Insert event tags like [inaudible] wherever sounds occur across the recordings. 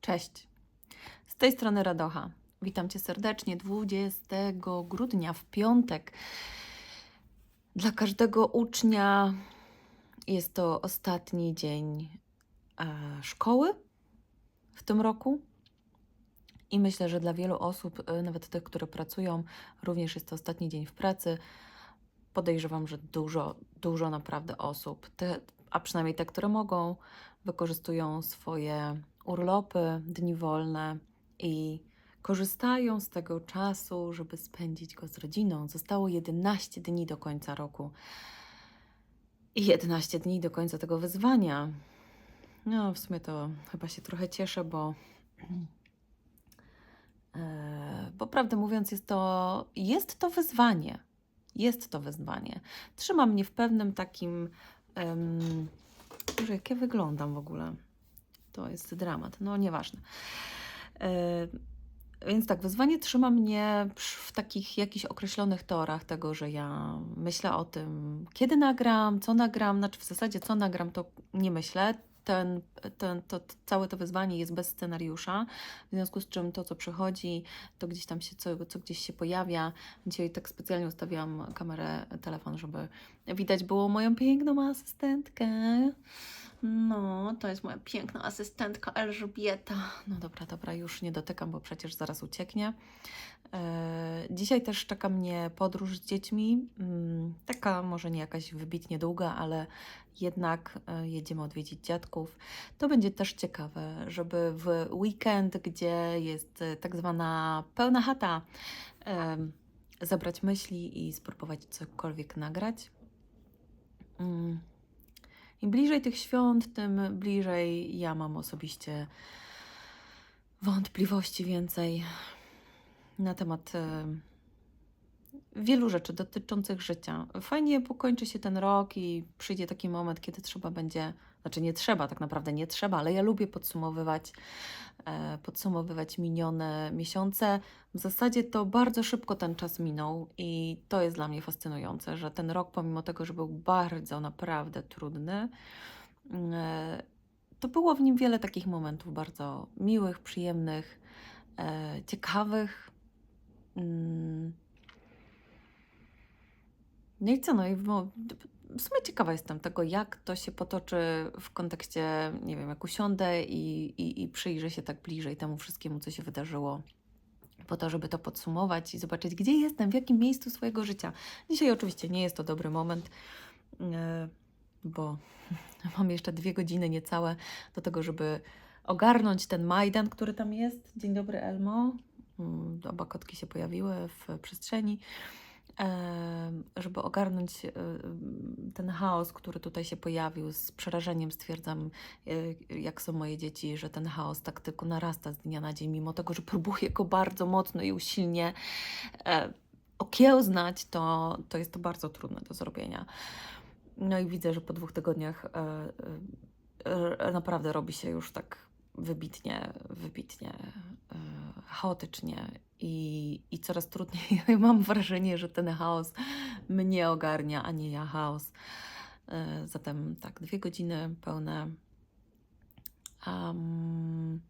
Cześć. Z tej strony Radocha. Witam Cię serdecznie 20 grudnia w piątek. Dla każdego ucznia jest to ostatni dzień e, szkoły w tym roku. I myślę, że dla wielu osób, e, nawet tych, które pracują, również jest to ostatni dzień w pracy. Podejrzewam, że dużo, dużo naprawdę osób, te, a przynajmniej te, które mogą, wykorzystują swoje urlopy, dni wolne i korzystają z tego czasu, żeby spędzić go z rodziną. Zostało 11 dni do końca roku i 11 dni do końca tego wyzwania. No, w sumie to chyba się trochę cieszę, bo. E, bo prawdę mówiąc, jest to, jest to wyzwanie. Jest to wyzwanie. Trzyma mnie w pewnym takim. Um, Boże, jak ja wyglądam w ogóle? To jest dramat. No, nieważne. E, Więc tak, wyzwanie trzyma mnie w takich jakichś określonych torach tego, że ja myślę o tym, kiedy nagram, co nagram, znaczy w zasadzie co nagram, to nie myślę. Ten, ten, to, całe to wyzwanie jest bez scenariusza, w związku z czym to, co przychodzi, to gdzieś tam się, co, co gdzieś się pojawia. Dzisiaj tak specjalnie ustawiłam kamerę, telefon, żeby widać było moją piękną asystentkę. No, to jest moja piękna asystentka Elżbieta. No dobra, dobra, już nie dotykam, bo przecież zaraz ucieknie. E, Dzisiaj też czeka mnie podróż z dziećmi. Mm, Taka może nie jakaś wybitnie długa, ale jednak e, jedziemy odwiedzić dziadków. To będzie też ciekawe, żeby w weekend, gdzie jest e, tak zwana pełna chata, em, zabrać myśli i spróbować cokolwiek nagrać. Im bliżej tych świąt, tym bliżej ja mam osobiście wątpliwości więcej na temat wielu rzeczy dotyczących życia. Fajnie pokończy się ten rok i przyjdzie taki moment, kiedy trzeba będzie, znaczy nie trzeba, tak naprawdę nie trzeba, ale ja lubię podsumowywać, e, podsumowywać minione miesiące. W zasadzie to bardzo szybko ten czas minął i to jest dla mnie fascynujące, że ten rok, pomimo tego, że był bardzo naprawdę trudny, e, to było w nim wiele takich momentów bardzo miłych, przyjemnych, e, ciekawych. Mm. No i co, no i mo- w sumie ciekawa jestem tego, jak to się potoczy w kontekście, nie wiem, jak usiądę i, i, i przyjrzę się tak bliżej temu wszystkiemu, co się wydarzyło, po to, żeby to podsumować i zobaczyć, gdzie jestem, w jakim miejscu swojego życia. Dzisiaj oczywiście nie jest to dobry moment, e, bo [laughs] mam jeszcze dwie godziny niecałe do tego, żeby ogarnąć ten Majdan, który tam jest. Dzień dobry, Elmo. Mm, Oba kotki się pojawiły w przestrzeni. Em, Żeby ogarnąć e, ten chaos, który tutaj się pojawił, z przerażeniem stwierdzam, e, jak są moje dzieci, że ten chaos tak tylko narasta z dnia na dzień, mimo tego, że próbuję go bardzo mocno i usilnie e, okiełznać, to, to jest to bardzo trudne do zrobienia. No i widzę, że po dwóch tygodniach e, e, e, naprawdę robi się już tak wybitnie, wybitnie e, chaotycznie i, i coraz trudniej. [laughs] Mam wrażenie, że ten chaos mnie ogarnia, a nie ja chaos. E, Zatem tak, dwie godziny pełne em,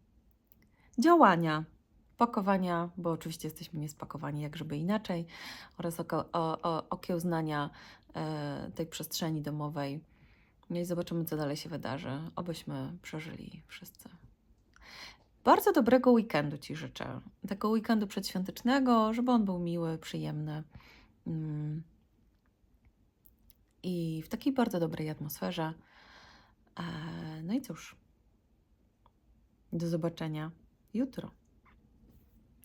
działania, pakowania, bo oczywiście jesteśmy niespakowani, jak żeby inaczej, oraz oko, o, o, okiełznania e, tej przestrzeni domowej. No i zobaczymy, co dalej się wydarzy. Obyśmy przeżyli wszyscy. Bardzo dobrego weekendu Ci życzę. Tego weekendu przedświątecznego, żeby on był miły, przyjemny. Mm. I w takiej bardzo dobrej atmosferze. E, No i cóż. Do zobaczenia jutro.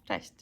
Cześć.